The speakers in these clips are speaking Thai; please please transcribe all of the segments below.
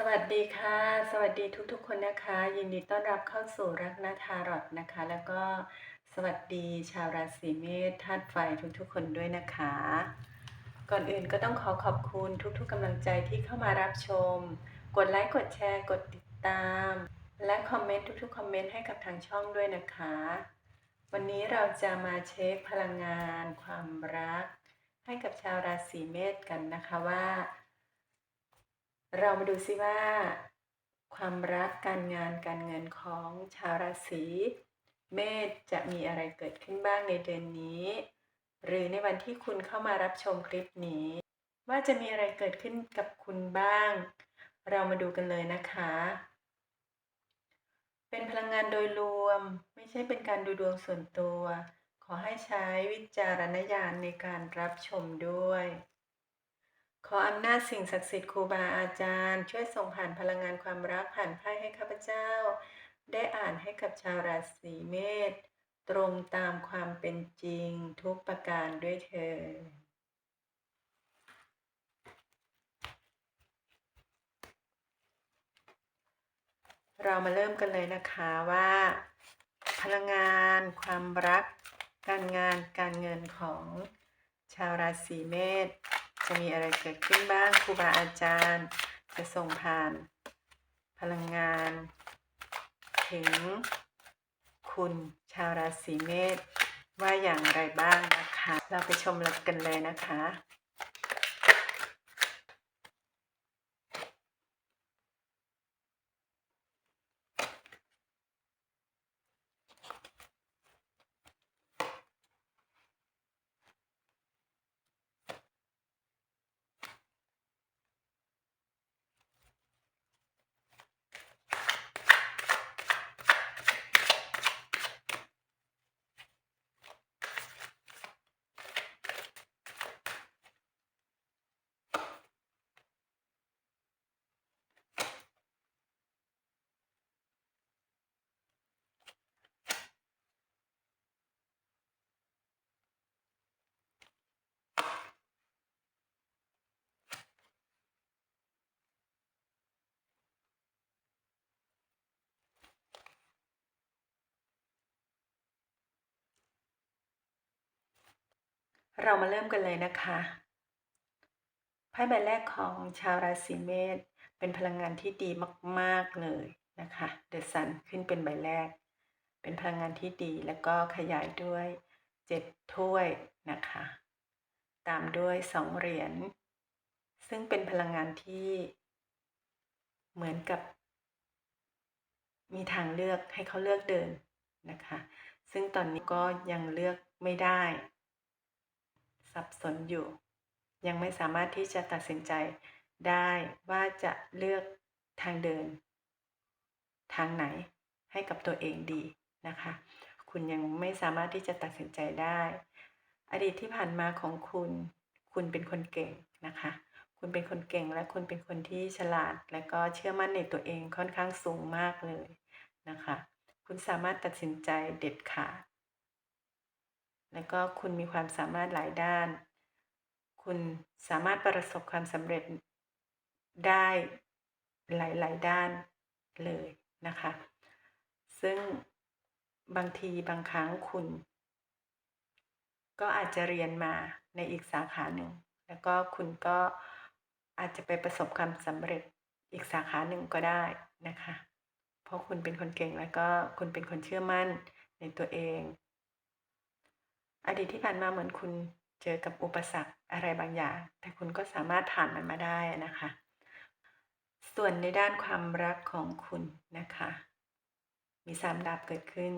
สวัสดีค่ะ สวัสดีทุกๆ คนนะคะ ยินดีต้อนรับเข้าสู่รักนาทารอตนะคะ แล้วก็สวัสดีชาวราศีเมษธาตุไฟทุกๆ คนด้วยนะคะ ก่อนอื่นก็ต้องขอขอบคุณทุกๆกำลังใจที่เข้ามารับชม กดไลค์กดแชร์ กดติดตาม และคอมเมนต์ทุกๆคอมเมนต์ให้กับทางช่องด้วยนะคะ วันนี้เราจะมาเช็คพลังงาน ความรัก ให้กับชาวราศีเมษกันนะคะว่า เรามาดูซิว่า ความรักการงานการเงินของชาวราศีเมษจะมีอะไรเกิดขึ้นบ้างในเดือนนี้ หรือในวันที่คุณเข้ามารับชมคลิปนี้ ว่าจะมีอะไรเกิดขึ้นกับคุณบ้าง เรามาดูกันเลยนะคะ เป็นพลังงานโดยรวมไม่ใช่เป็นการดูดวงส่วนตัว ขอให้ใช้วิจารณญาณในการรับชมด้วย ขออำนาจสิ่งศักดิ์สิทธิ์ครูบาอาจารย์ ช่วยส่งผ่านพลังงานความรักผ่านไพ่ให้ข้าพเจ้า ได้อ่านให้กับชาวราศีเมษตรงตามความเป็นจริงทุกประการด้วยเธอเรามาเริ่มกันเลยนะคะว่า พลังงานความรัก การงานการเงินของชาวราศีเมษ จะมีอะไรเกิดขึ้นบ้างครูบาอาจารย์ จะส่งผ่าน พลังงาน ถึง คุณชาวราศีเมษว่าอย่างไรบ้างนะคะ เราไปชมกันเลยนะคะ เรามาเริ่มกันเลยนะคะไพ่ใบแรกของชาวราศีเมษเป็นพลังงานที่ดีมาก ๆ เลยนะคะเดอะซันขึ้นเป็นใบแรก เป็นพลังงานที่ดีแล้วก็ขยายด้วยเจ็ดถ้วยนะคะ ตามด้วยสองเหรียญซึ่งเป็นพลังงานที่เหมือนกับ มีทางเลือกให้เขาเลือกเดินนะคะ ซึ่งตอนนี้ก็ยังเลือกไม่ได้ สับสนอยู่ ยังไม่สามารถที่จะตัดสินใจได้ว่าจะเลือกทางเดิน ทางไหนให้กับตัวเองดีนะคะ คุณยังไม่สามารถที่จะตัดสินใจได้ อดีตที่ผ่านมาของคุณ คุณเป็นคนเก่งนะคะ คุณเป็นคนเก่งและคุณเป็นคนที่ฉลาด และก็เชื่อมั่นในตัวเองค่อนข้างสูงมากเลยนะคะ คุณสามารถตัดสินใจเด็ดขาด แล้วก็คุณมีความสามารถหลายด้าน คุณสามารถประสบความสำเร็จได้หลาย ๆ ด้านเลยนะคะ ซึ่งบางทีบางครั้งคุณ ก็อาจจะเรียนมาในอีกสาขาหนึ่ง แล้วก็คุณก็อาจจะไปประสบความสำเร็จอีกสาขาหนึ่งก็ได้นะคะ เพราะคุณเป็นคนเก่งแล้วก็คุณเป็นคนเชื่อมั่นในตัวเอง อดีตที่ผ่านมาเหมือนคุณเจอกับอุปสรรคอะไรบางอย่าง แต่คุณก็สามารถผ่านมันมาได้นะคะ ส่วนในด้านความรักของคุณนะคะ มีสามดาบเกิดขึ้น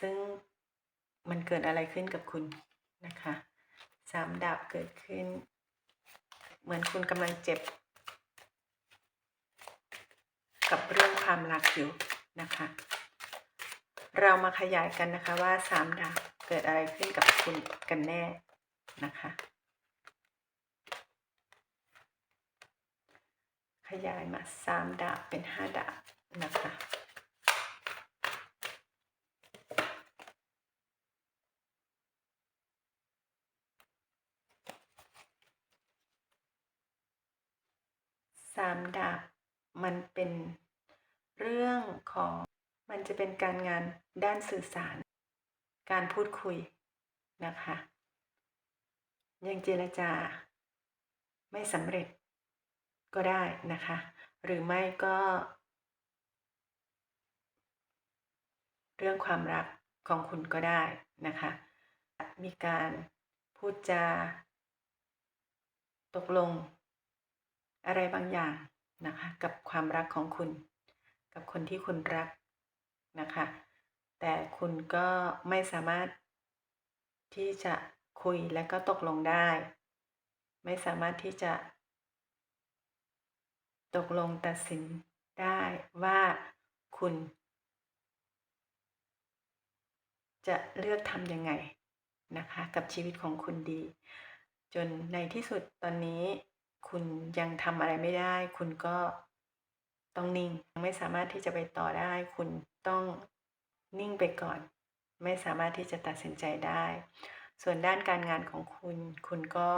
ซึ่งมันเกิดอะไรขึ้นกับคุณนะคะสามดาบเกิดขึ้น เหมือนคุณกำลังเจ็บ กับเรื่องความรักอยู่นะคะ เรามาขยายกันนะคะว่าสามดาบเกิดอะไรขึ้นกับคุณกันแน่นะคะ ขยายมาสามดาบเป็นห้าดาบนะคะสามดาบมันเป็นเรื่องของ มันจะเป็นการงานด้านสื่อสาร การพูดคุยนะคะ ยังเจรจา ไม่สำเร็จก็ได้นะคะ หรือไม่ก็ เรื่องความรักของคุณก็ได้นะคะ มีการพูดจา ตกลง อะไรบางอย่างนะคะ กับความรักของคุณ กับคนที่คุณรัก นะคะ แต่คุณก็ไม่สามารถที่จะคุยและก็ตกลงได้ ไม่สามารถที่จะ ตกลงตัดสินได้ว่าคุณ จะเลือกทำยังไงนะคะ กับชีวิตของคุณดี จนในที่สุดตอนนี้ คุณยังทำอะไรไม่ได้ คุณก็ ต้องนิ่ง ไม่สามารถที่จะไปต่อได้ คุณต้องนิ่งไปก่อน ไม่สามารถที่จะตัดสินใจได้ ส่วนด้านการงานของคุณ คุณก็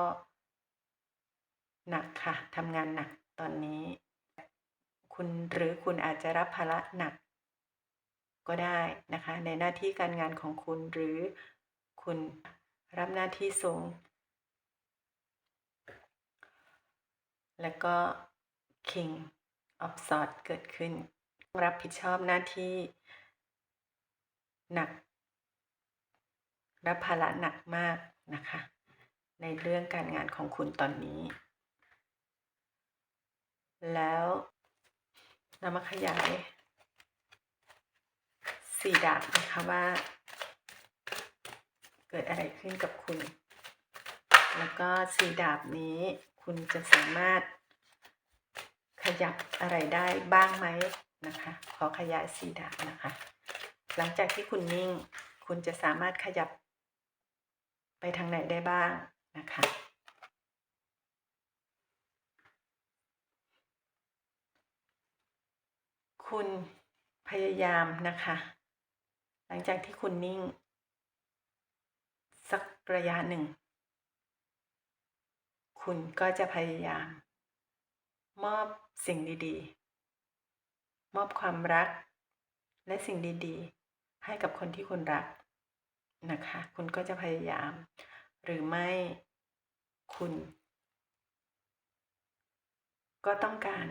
หนักค่ะทำงานหนักตอนนี้ คุณหรือคุณอาจจะรับภาระหนัก ก็ได้นะคะ ในหน้าที่การงานของคุณหรือคุณรับหน้าที่สูง แล้วก็ King of Swords เกิดขึ้น รับผิดชอบหน้าที่ หนัก รับภาระหนักมากนะคะ ในเรื่องการงานของคุณตอนนี้ แล้วเรามาขยายสี่ดาบนะคะว่า เกิดอะไรขึ้นกับคุณ แล้วก็สี่ดาบนี้คุณจะสามารถ ขยับอะไรได้บ้างไหมนะคะ ขอขยายสี่ดาบนะคะ หลังจากที่คุณนิ่ง คุณจะสามารถขยับ ไปทางไหนได้บ้างนะคะคุณพยายามนะคะ หลังจากที่คุณนิ่ง สักระยะหนึ่ง คุณก็จะพยายาม มอบ สิ่งดีๆ มอบความรัก และสิ่งดีๆ ให้กับคนที่คุณรักนะคะ คุณก็จะพยายาม หรือไม่คุณ ก็ต้องการ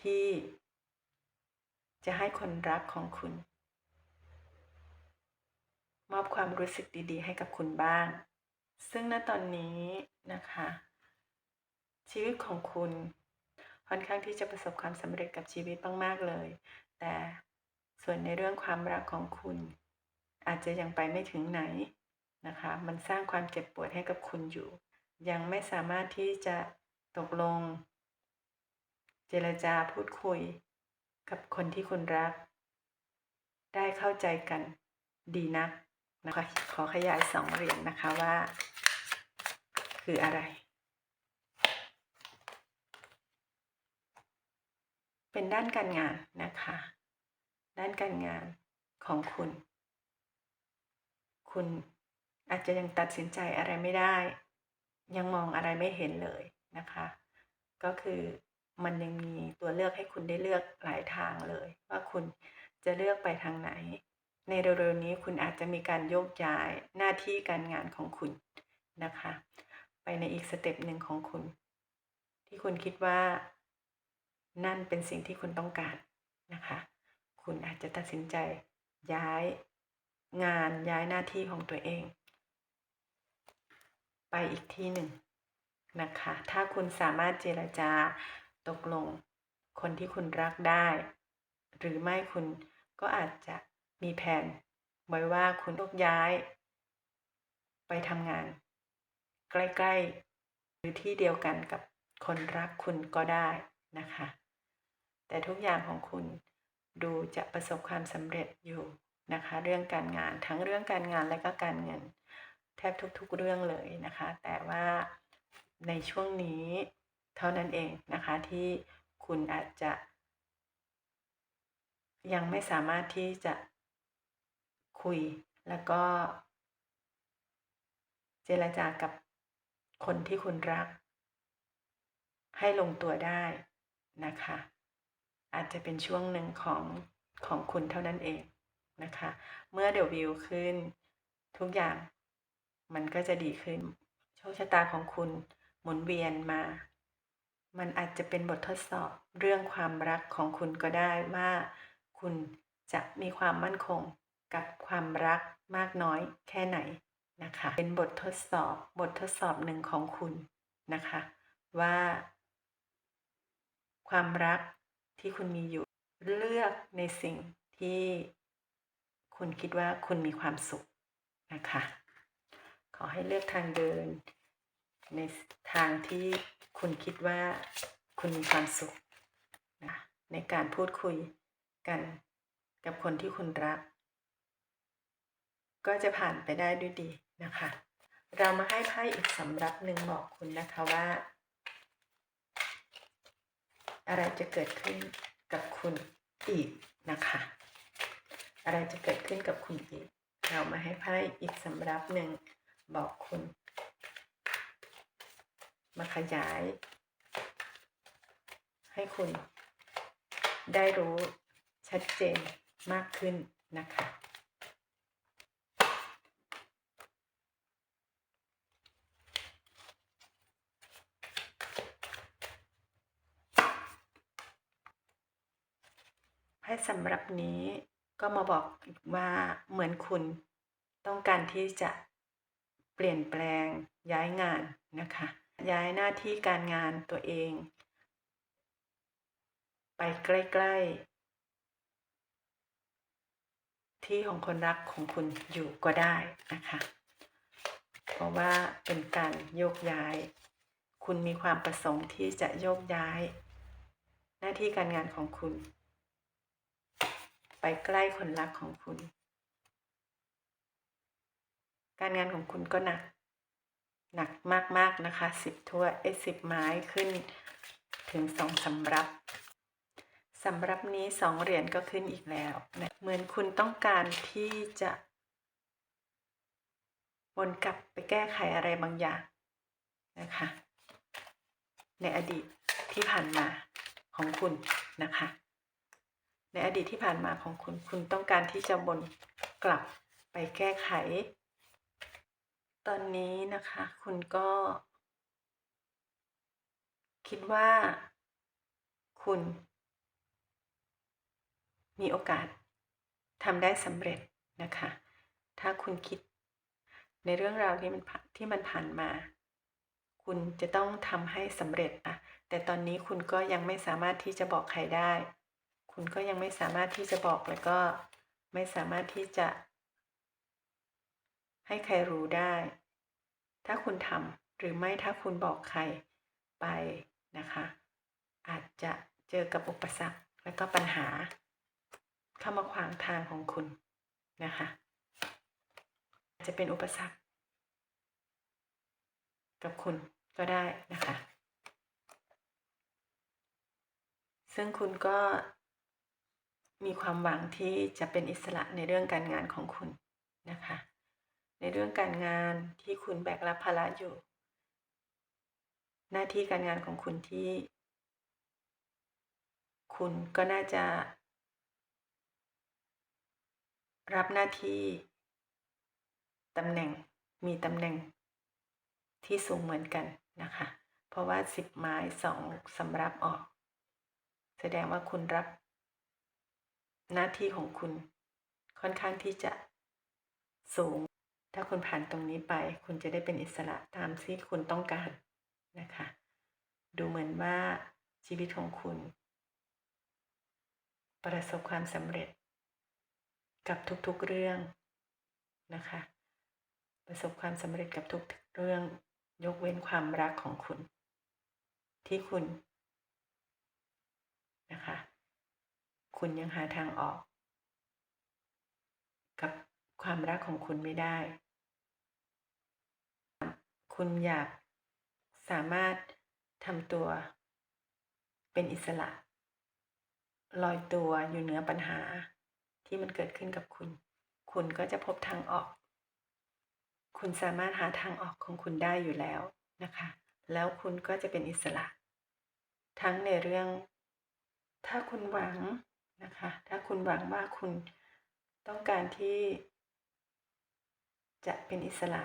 ที่ จะให้คนรักของคุณ มอบความรู้สึกดีๆ ให้กับคุณบ้าง ซึ่งณตอนนี้นะคะ ชีวิตของคุณ ค่อนข้างที่จะประสบความสำเร็จกับชีวิตมากๆเลย แต่ส่วนในเรื่องความรักของคุณ อาจจะยังไปไม่ถึงไหนนะคะ มันสร้างความเจ็บปวดให้กับคุณอยู่ ยังไม่สามารถที่จะตกลง เจรจาพูดคุย กับคนที่คุณรัก ได้เข้าใจกันดีนักนะคะขอขยายสองเหรียญนะคะว่า คืออะไร เป็นด้านการงานนะคะ ด้านการงานของคุณ คุณอาจจะยังตัดสินใจอะไรไม่ได้ ยังมองอะไรไม่เห็นเลยนะคะ ก็คือมันยังมีตัวเลือกให้คุณได้เลือกหลายทางเลย ว่าคุณจะเลือกไปทางไหน ในเร็วๆนี้คุณอาจจะมีการโยกย้ายหน้าที่การงานของคุณนะคะ ไปในอีกสเต็ปหนึ่งของคุณ ที่คุณคิดว่า นั่นเป็นสิ่งที่คุณต้องการนะคะ คุณอาจจะตัดสินใจย้ายงานย้ายหน้าที่ของตัวเอง ไปอีกที่หนึ่งนะคะ ถ้าคุณสามารถเจรจาตกลงคนที่คุณรักได้ หรือไม่คุณก็อาจจะมีแผนไว้ว่าคุณต้องย้าย ไปทำงาน ใกล้ ๆ หรือที่เดียวกันกับคนรักคุณก็ได้นะคะ แต่ทุกอย่างของคุณดูจะประสบความสำเร็จอยู่นะคะ เรื่องการงานทั้งเรื่องการงานและก็การเงิน แทบทุกๆเรื่องเลยนะคะ แต่ว่าในช่วงนี้เท่านั้นเองนะคะที่คุณอาจจะ ยังไม่สามารถที่จะคุยแล้วก็ เจรจากับคนที่คุณรักใให้ลงตัวได้นะคะ อาจจะเป็นช่วงหนึ่งของของคุณเท่านั้นเองนะคะ เมื่อเดววิวขึ้นทุกอย่างมันก็จะดีขึ้น โชคชะตาของคุณหมุนเวียนมา มันอาจจะเป็นบททดสอบเรื่องความรักของคุณก็ได้ว่า คุณจะมีความมั่นคงกับความรักมากน้อยแค่ไหนนะคะ เป็นบททดสอบบททดสอบหนึ่งของคุณนะคะ ว่า ความรัก ที่คุณมีอยู่เลือกในสิ่งที่คุณคิดว่าคุณมีความสุขนะคะ ขอให้เลือกทางเดิน ในทางที่คุณคิดว่าคุณมีความสุขนะในการพูดคุยกันกับคนที่คุณรัก ก็จะผ่านไปได้ด้วยดีนะคะ เรามาให้ไพ่อีกสำรับหนึ่งบอกคุณนะคะว่า อะไรจะเกิดขึ้นกับคุณอีกนะคะ อะไรจะเกิดขึ้นกับคุณอีก เรามาให้ไพ่อีกสำรับหนึ่งบอกคุณ มาขยาย ให้คุณได้รู้ชัดเจนมากขึ้นนะคะ ให้สำหรับนี้ก็มาบอกอีกว่าเหมือนคุณต้องการที่จะเปลี่ยนแปลงย้ายงานนะคะ ย้ายหน้าที่การงานตัวเอง ไปใกล้ ๆ ที่ของคนรักของคุณอยู่ก็ได้นะคะเพราะว่าเป็นการโยกย้าย คุณมีความประสงค์ที่จะโยกย้าย หน้าที่การงานของคุณ ไปใกล้คนรักของคุณ การงานของคุณก็หนัก หนักมากๆนะคะสิบถ้วยเอสิบไม้ขึ้นถึงสองสำรับสำรับนี้สองเหรียญก็ขึ้นอีกแล้วนะเหมือนคุณต้องการที่จะวนกลับไปแก้ไขอะไรบางอย่างนะคะ ในอดีตที่ผ่านมาของคุณนะคะ ในอดีตที่ผ่านมาของคุณ คุณต้องการที่จะวนกลับไปแก้ไข ตอนนี้นะคะ คุณก็ คิดว่า คุณ มีโอกาสทำได้สำเร็จนะคะ ถ้าคุณคิดในเรื่องราวที่มันผ่านที่มันผ่านมา คุณจะต้องทำให้สำเร็จอะแต่ตอนนี้คุณก็ยังไม่สามารถที่จะบอกใครได้ คุณก็ยังไม่สามารถที่จะบอกแล้วก็ไม่สามารถที่จะ ให้ใครรู้ได้ ถ้าคุณทำหรือไม่ถ้าคุณบอกใครไปนะคะ อาจจะเจอกับอุปสรรคและก็ปัญหา เข้ามาขวางทางของคุณนะคะอาจจะเป็นอุปสรรค กับคุณก็ได้นะคะ ซึ่งคุณก็ มีความหวังที่จะเป็นอิสระในเรื่องการงานของคุณนะคะ ในเรื่องการงานที่คุณแบกรับภาระอยู่ หน้าที่การงานของคุณที่ คุณก็น่าจะ รับหน้าที่ตำแหน่งมีตำแหน่งที่สูงเหมือนกันนะคะ เพราะว่าสิบไม้สองสำรับออก แสดงว่าคุณรับ หน้าที่ของคุณค่อนข้างที่จะสูง ถ้าคุณผ่านตรงนี้ไป คุณจะได้เป็นอิสระตามที่คุณต้องการนะคะ ดูเหมือนว่าชีวิตของคุณ ประสบความสำเร็จ กับทุกๆเรื่องนะคะ ประสบความสำเร็จกับทุกเรื่องยกเว้นความรักของคุณ ที่คุณนะคะ คุณยังหาทางออก กับความรักของคุณไม่ได้ คุณอยากสามารถทำตัว เป็นอิสระ ลอยตัวอยู่เหนือปัญหาที่มันเกิดขึ้นกับคุณ คุณก็จะพบทางออก คุณสามารถหาทางออกของคุณได้อยู่แล้วนะคะ แล้วคุณก็จะเป็นอิสระ ทั้งในเรื่อง ถ้าคุณหวัง นะคะ ถ้าคุณหวังว่าคุณต้องการที่ จะเป็นอิสระ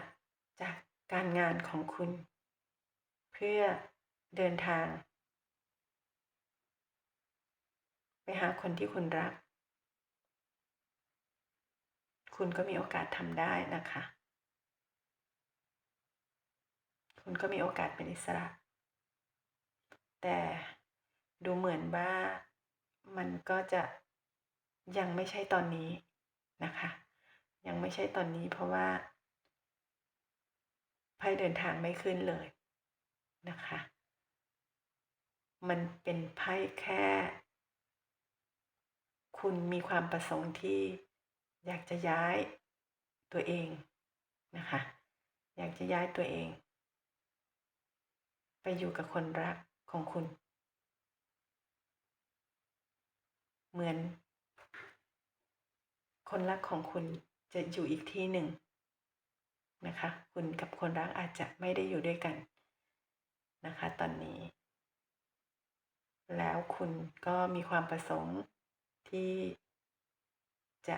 จากการงานของคุณ เพื่อเดินทาง ไปหาคนที่คุณรัก คุณก็มีโอกาสทำได้นะคะ คุณก็มีโอกาสเป็นอิสระ แต่ดูเหมือนว่า มันก็จะยังไม่ใช่ตอนนี้นะคะ ยังไม่ใช่ตอนนี้เพราะว่าไพ่เดินทางไม่ขึ้นเลยนะคะ มันเป็นไพ่แค่ คุณมีความประสงค์ที่อยากจะย้ายตัวเองนะคะ อยากจะย้ายตัวเอง ไปอยู่กับคนรักของคุณ เหมือน คนรักของคุณจะอยู่อีกที่หนึ่งนะคะ คุณกับคนรักอาจจะไม่ได้อยู่ด้วยกันนะคะ ตอนนี้ แล้วคุณก็มีความประสงค์ที่จะ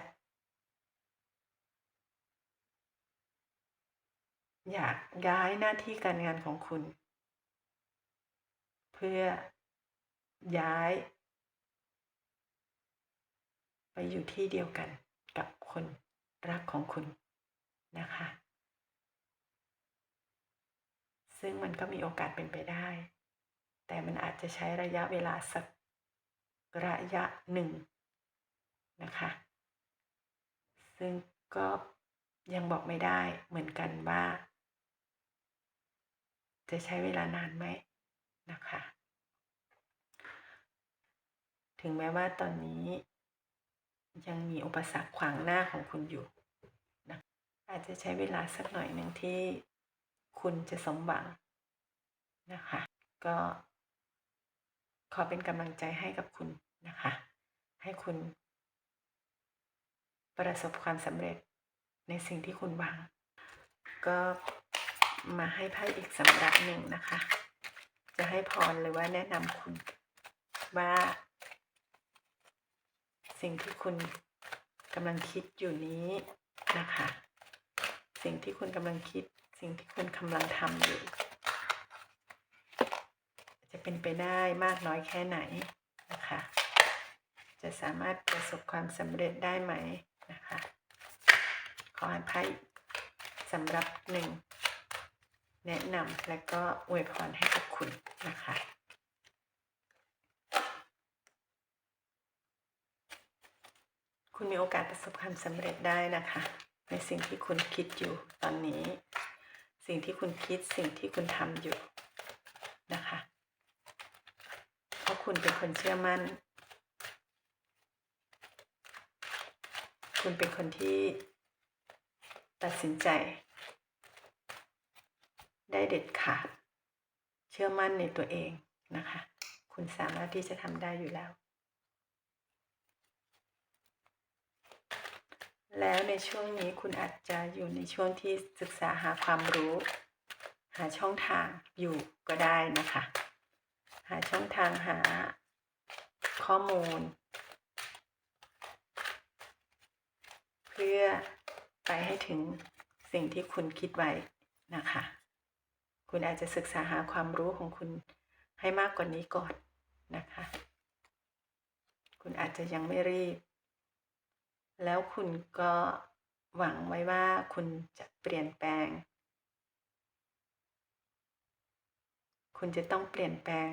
อยากย้ายหน้าที่การงานของคุณ เพื่อย้าย อยู่ที่เดียวกันกับคนรักของคุณนะคะ ซึ่งมันก็มีโอกาสเป็นไปได้ แต่มันอาจจะใช้ระยะเวลาสักระยะหนึ่งนะคะ ซึ่งก็ยังบอกไม่ได้เหมือนกันว่า จะใช้เวลานานไหมนะคะ ถึงแม้ว่าตอนนี้ ยังมีอุปสรรคขวางหน้าของคุณอยู่นะอาจจะใช้เวลาสักหน่อยหนึ่งที่คุณจะสมหวังนะคะ ก็ขอเป็นกำลังใจให้กับคุณนะคะ ให้คุณ ประสบความสำเร็จในสิ่งที่คุณหวัง ก็มาให้ไพ่อีกสำหรับหนึ่งนะคะ จะให้พรหรือว่าแนะนำคุณว่า สิ่งที่คุณกำลังคิดอยู่นี้นะคะ สิ่งที่คุณกำลังคิด สิ่งที่คุณกำลังทำอยู่ จะเป็นไปได้มากน้อยแค่ไหนนะคะ จะสามารถประสบความสำเร็จได้ไหมนะคะ ขอให้ไพ่สำหรับหนึ่งแนะนำและก็อวยพรให้กับคุณนะคะ คุณมีโอกาสประสบความสำเร็จได้นะคะ ในสิ่งที่คุณคิดอยู่ตอนนี้ สิ่งที่คุณคิดสิ่งที่คุณทำอยู่นะคะ เพราะคุณเป็นคนเชื่อมั่น คุณเป็นคนที่ตัดสินใจ ได้เด็ดขาด เชื่อมั่นในตัวเองนะคะ คุณสามารถที่จะทำได้อยู่แล้ว แล้วในช่วงนี้คุณอาจจะอยู่ในช่วงที่ศึกษาหาความรู้ หาช่องทางอยู่ก็ได้นะคะ หาช่องทางหาข้อมูล เพื่อไปให้ถึงสิ่งที่คุณคิดไว้นะคะ คุณอาจจะศึกษาหาความรู้ของคุณให้มากกว่านี้ก่อนนะคะ คุณอาจจะยังไม่รีบ แล้วคุณก็หวังไว้ว่าคุณจะเปลี่ยนแปลง คุณจะต้องเปลี่ยนแปลง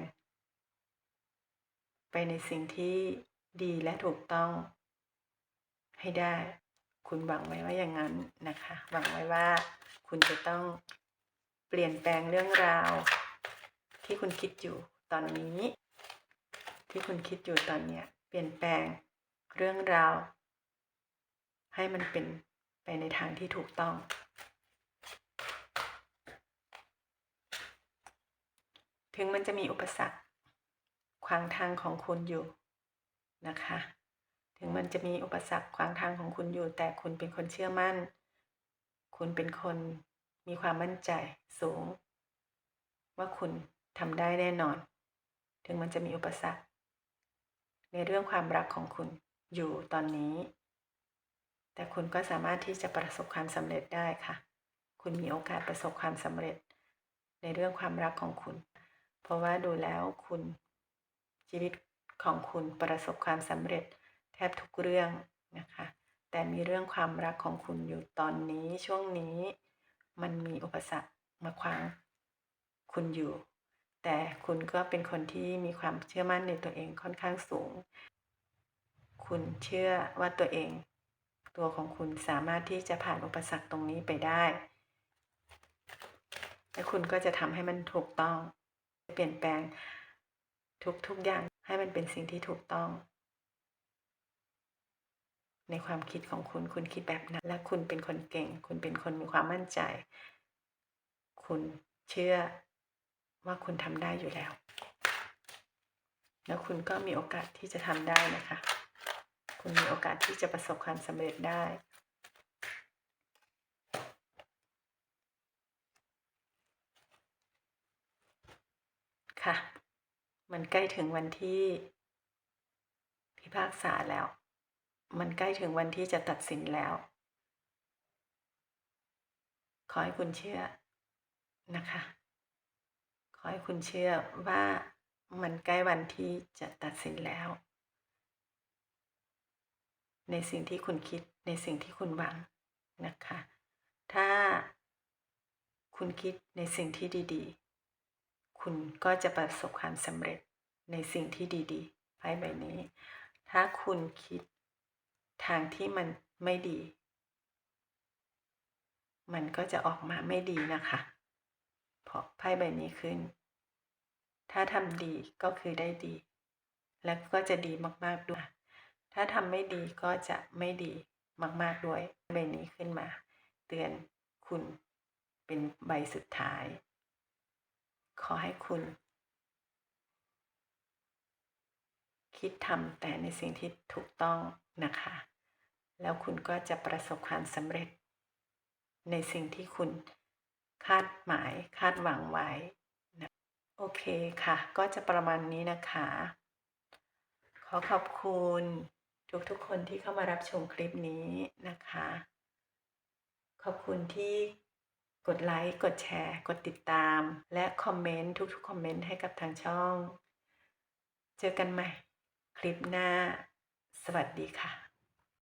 ไปในสิ่งที่ดีและถูกต้อง ให้ได้ คุณหวังไว้ว่าอย่างนั้นนะคะ หวังไว้ว่าคุณจะต้องเปลี่ยนแปลงเรื่องราว ที่คุณคิดอยู่ตอนนี้ ที่คุณคิดอยู่ตอนเนี้ยเปลี่ยนแปลงเรื่องราว ให้มันเป็นไปในทางที่ถูกต้อง ถึงมันจะมีอุปสรรคขวางทางของคุณอยู่นะคะ ถึงมันจะมีอุปสรรคขวางทางของคุณอยู่ แต่คุณเป็นคนเชื่อมั่น คุณเป็นคนมีความมั่นใจสูง ว่าคุณทำได้แน่นอน ถึงมันจะมีอุปสรรค ในเรื่องความรักของคุณอยู่ตอนนี้ แต่คุณก็สามารถที่จะประสบความสำเร็จได้ค่ะ คุณมีโอกาสประสบความสำเร็จ ในเรื่องความรักของคุณ เพราะว่าดูแล้วคุณชีวิตของคุณประสบความสำเร็จแทบทุกเรื่องนะคะ แต่มีเรื่องความรักของคุณอยู่ตอนนี้ช่วงนี้มันมีอุปสรรคมาขวางคุณอยู่ แต่คุณก็เป็นคนที่มีความเชื่อมั่นในตัวเองค่อนข้างสูง คุณเชื่อว่าตัวเอง ตัวของคุณสามารถที่จะผ่านอุปสรรคตรงนี้ไปได้ และคุณก็จะทำให้มันถูกต้อง เปลี่ยนแปลงทุกๆอย่างให้มันเป็นสิ่งที่ถูกต้อง ในความคิดของคุณคุณคิดแบบนั้น และคุณเป็นคนเก่ง คุณเป็นคนมีความมั่นใจ คุณเชื่อว่าคุณทำได้อยู่แล้ว แล้วคุณก็มีโอกาสที่จะทำได้นะคะ คุณมีโอกาสที่จะประสบความสำเร็จได้ ค่ะ มันใกล้ถึงวันที่พิพากษาแล้ว มันใกล้ถึงวันที่จะตัดสินแล้ว ขอให้คุณเชื่อนะคะ ขอให้คุณเชื่อว่ามันใกล้วันที่จะตัดสินแล้ว ในสิ่งที่คุณคิดในสิ่งที่คุณหวังนะคะ ถ้าคุณคิดในสิ่งที่ดีๆ คุณก็จะประสบความสำเร็จในสิ่งที่ดีๆไพ่ใบนี้ ถ้าคุณคิดทางที่มันไม่ดี มันก็จะออกมาไม่ดีนะคะ เพราะไพ่ใบนี้ขึ้น ถ้าทำดีก็คือได้ดี และก็จะดีมากๆด้วย ถ้าทำไม่ดีก็จะไม่ดีมาก ๆ ด้วยใบนี้ขึ้นมา เตือนคุณเป็นใบสุดท้าย ขอให้คุณ คิดทำแต่ในสิ่งที่ถูกต้องนะคะ แล้วคุณก็จะประสบความสำเร็จ ในสิ่งที่คุณคาดหมายคาดหวังไว้นะโอเคค่ะ ก็จะประมาณนี้นะคะ ขอขอบคุณ ทุกๆคนที่เข้ามารับชมคลิปนี้นะคะ ขอบคุณที่กดไลค์ กดแชร์ กดติดตาม และคอมเมนต์ทุกๆคอมเมนต์ให้กับทางช่อง เจอกันใหม่ คลิปหน้า สวัสดีค่ะ